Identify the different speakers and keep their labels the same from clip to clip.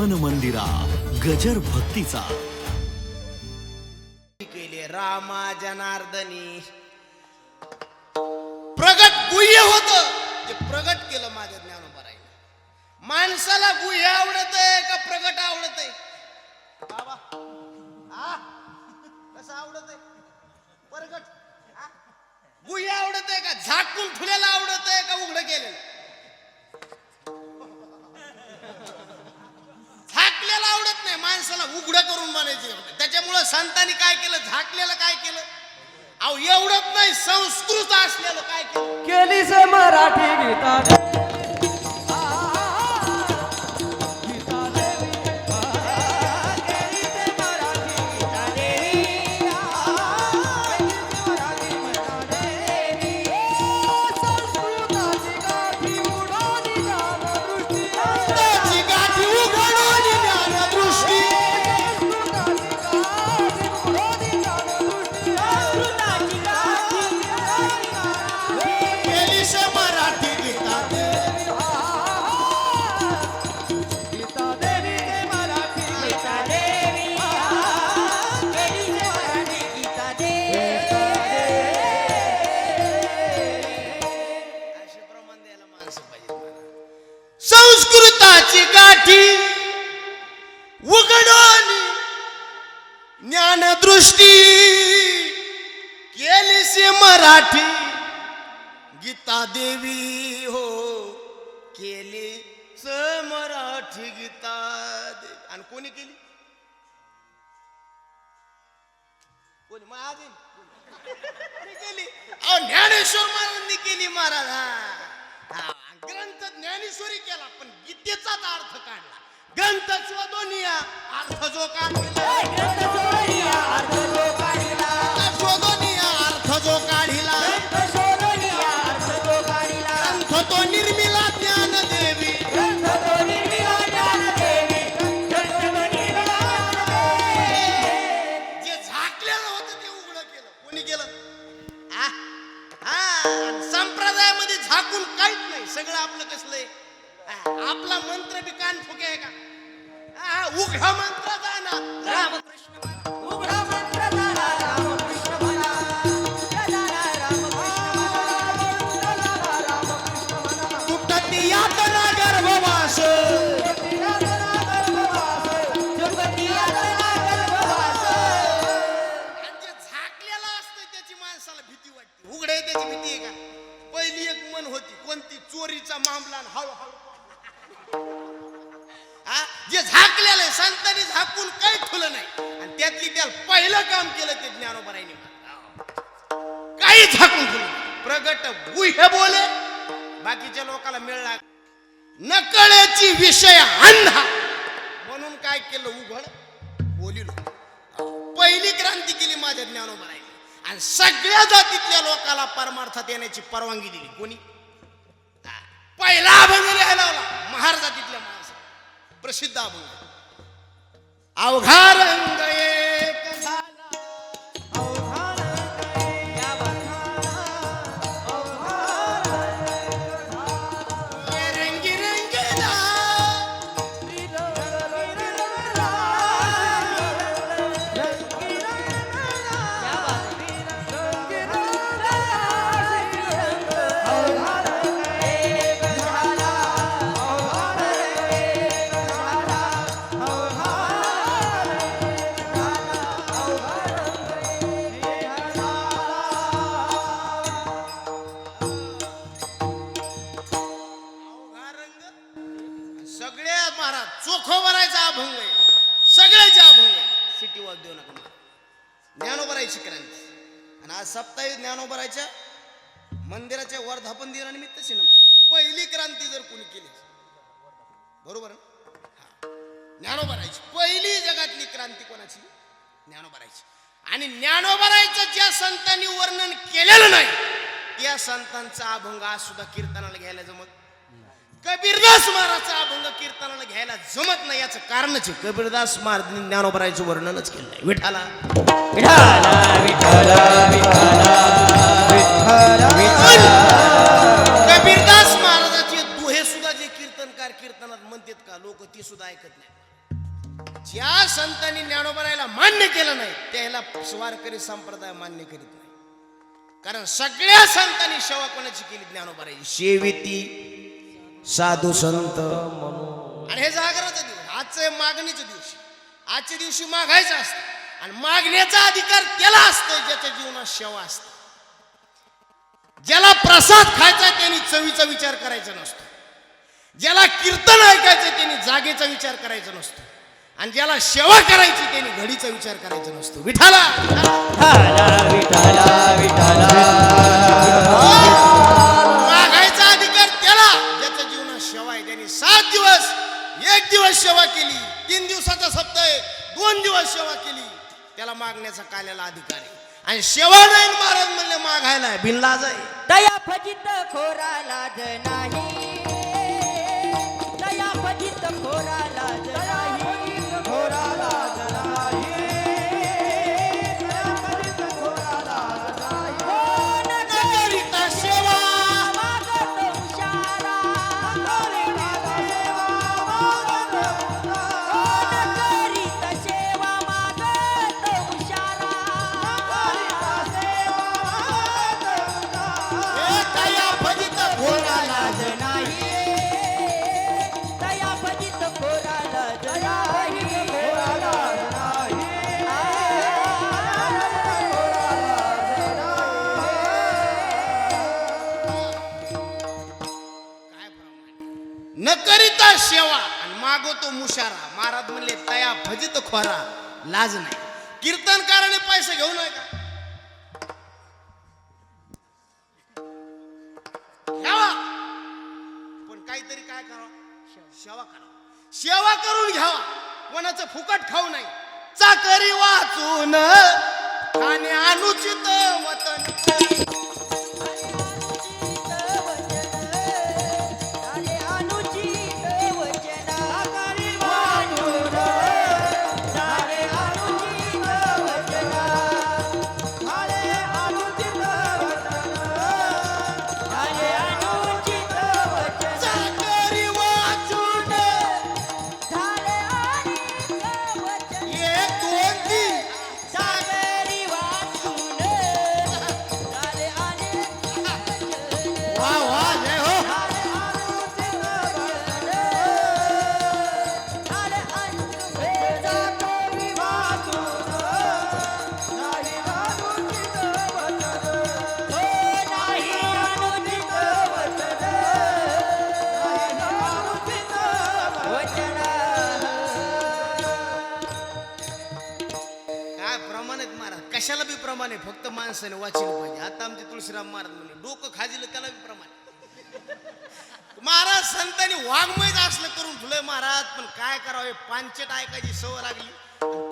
Speaker 1: मन मंदिरा गजर भक्तीचा.
Speaker 2: केले रामा जनार्दनी. प्रगट गुह्य होत. जे प्रगट केलं माझ्या ज्ञानोबराईने माणसाला गुह्य आवडत आहे का प्रगट आवडत आहे बाबा हा? कसं आवडत आहे प्रगट गुह्य आवडत आहे का झाकून ठुलेलं आवडत आहे का उघड केलेलं? झाकलेलं आवडत नाही माणसाला उघडं करून म्हणायचे त्याच्यामुळं संतांनी काय केलं? झाकलेलं काय केलं? अहो एवढंच नाही संस्कृत असलेलं काय केलं?
Speaker 3: केली मराठी गीता.
Speaker 2: माझी गीता देवी आणि कोणी केली? कोणी? महादेव कोणी केली? अहो ज्ञानेश्वर महाराजांनी केली महाराज हा. ग्रंथ ज्ञानेश्वरी केला पण गीतेचाच अर्थ काढला. ग्रंथ स्वदोनिया अर्थ जो काढला टाकून काहीच नाही सगळं आपलं कसलंय आपला मंत्र बी कान फुके का? उघडा मंत्र जाणार. रामकृष्ण उघडा. काही झाकून ठेवलं नाही. प्रगट गुह्य बोले. बाकीच्या लोकांना मिळला नकळ्याची विषय अंधा म्हणून काय केलं उघड? बोलिलो. पहिली क्रांती केली माझ्या ज्ञानोबराईने आणि सगळ्या जातीतल्या लोकांना परमार्थात येण्याची परवानगी दिली. कोणी? पहिला अभंग लिहायला लावला. महार जातीतल्या माणसा प्रसिद्ध अभंग अवघा रंग अभंग आहे सगळ्याचे अभंग आहे सिटी वॉक देऊ नका ज्ञानोबरायची क्रांती आणि आज सप्ताही ज्ञानोबरायच्या मंदिराच्या वर्धापन दिनानिमित्त सिनेमा पहिली क्रांती जर कोणी केली बरोबर ना? ज्ञानोबरायची पहिली जगातली क्रांती कोणाची? ज्ञानोबरायची. आणि ज्ञानोबरायचं ज्या संतांनी वर्णन केलेलं नाही त्या संतांचा अभंग आज सुद्धा कीर्तनाला घ्यायला जमत कबीरदास महाराजचा अभंग कीर्तनाला घ्यायला जमत नाही याचं कारणच आहे. कबीरदास महाराजांनी ज्ञानोबरायचं वर्णनच केलं नाही. विठाला कबीरदास महाराजाचे दोहे सुद्धा जे कीर्तनकार कीर्तनात म्हणतात का लोक ती सुद्धा ऐकत नाही. ज्या संतांनी ज्ञानोबरायला मान्य केलं नाही त्याला स्वारकरी संप्रदाय मान्य करीत नाही. कारण सगळ्या संतांनी सेवा कोणाची केली? ज्ञानोबरायची. शेविती साधू संत आणि हे जागराचा दिवस आजचं मागणीच्या दिवशी आजच्या दिवशी मागायचं असतं. आणि मागण्याचा अधिकार त्याला असतो ज्याच्या जीवनात सेवा असते. ज्याला प्रसाद खायचा त्यांनी चवीचा विचार करायचा नसतो. ज्याला कीर्तन ऐकायचं त्यांनी जागेचा विचार करायचा नसतो. आणि ज्याला सेवा करायची त्यांनी घडीचा विचार करायचा नसतो. विठाला मागायचा दिवस सेवा केली तीन दिवसाचा सप्ताह आहे दोन दिवस सेवा केली. त्याला मागण्याचा काल्याला अधिकार आहे. आणि सेवा नाही महाराज म्हणले मागायला आहे, बिनलाज
Speaker 4: दया फजित खोरा लाज नाही दया फजित खोरा लाज
Speaker 2: मागवतो मुशारा. महाराज म्हणले तया फजित खोरा लाज नाही. कीर्तनकाराने पैसे घेऊ नये का? पण काहीतरी काय करावं? सेवा करा सेवा करून घ्यावा. कोणाचं फुकट खाऊ नाही चाकरी वाचून खाणे अनुचित वतन प्रमाण आहे फक्त माणसाने वाचलं पाहिजे. आता आमचे तुळशीराम महाराज म्हणले डोकं खाजिलं त्याला प्रमाण. महाराज संतांनी वाङ्मयच असलं करून ठेवलंय महाराज पण काय करावे? पांचेट पांचट ऐकायची सवय लागली.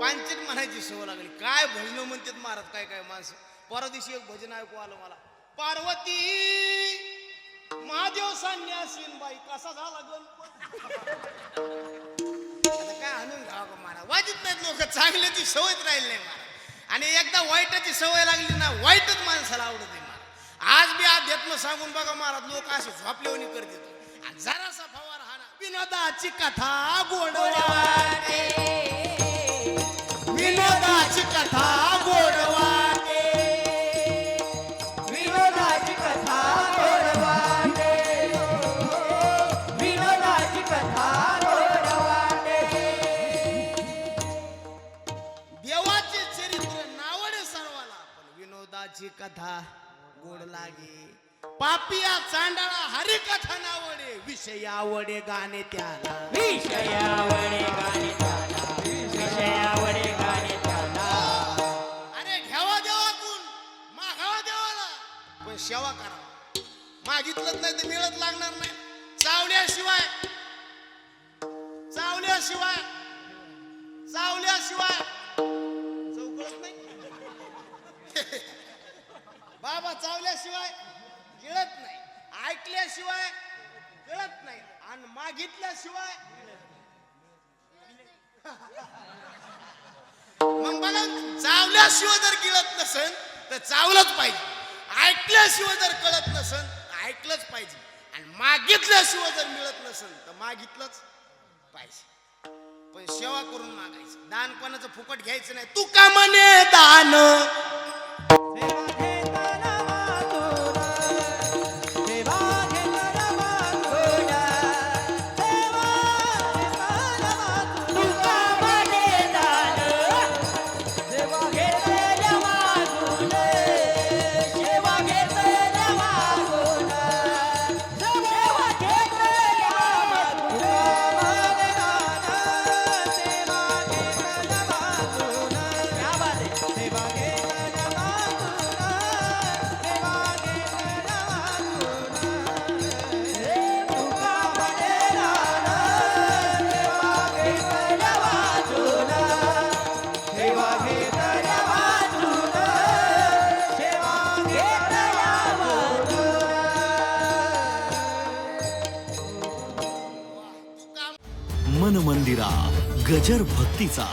Speaker 2: पांचट म्हणायची सवय लागली. काय भजन म्हणतात महाराज काय काय माणसं? परवा दिवशी एक भजन ऐकू आलं मला. पार्वती महादेव संन्यासीन बाई कसा झाला गणपती? काय आणून घ्यावा महाराज? वाजित नाहीत लोक चांगल्याची सवयच राहिली नाही महाराज. आणि एकदा वाईटाची सवय लागली ना वाईटच माणसाला आवडत आहे महाराज आज बी अध्यात्म सांगून बघा महाराज लोक असे झोपलेवणी करतात आणि जरासा फवार हा विनोदाची कथा गोड वाटे विनोदाची कथा गोड
Speaker 4: कथा गोड
Speaker 2: लागे. पापिया चांडाळा हरिकथा नावडे विषय आवडे गाणे त्याला.
Speaker 4: विषयावडे गाणे त्याला. विषयावडे गाणे त्याला.
Speaker 2: अरे घ्यावा देवा गुण मागावा देवाला. पण सेवा करा. मागितलंच नाही तर मिळत लागणार नाही. चावल्याशिवाय चावल्याशिवाय चावल्याशिवाय. चौकळत नाही? बाबा चावल्याशिवाय गिळत नाही. ऐकल्याशिवाय कळत नाही. आणि मागितल्याशिवाय मग बघा चावल्याशिवाय जर गिळत नसेल तर चावलंच पाहिजे. ऐकल्याशिवाय जर कळत नसेल तर ऐकलंच पाहिजे. आणि मागितल्याशिवाय जर मिळत नसेल तर मागितलंच पाहिजे.
Speaker 4: पण सेवा करून मागायचं. दान कोणाचं फुकट घ्यायचं नाही. तू का म्हणे दान. तू
Speaker 1: भक्तीचा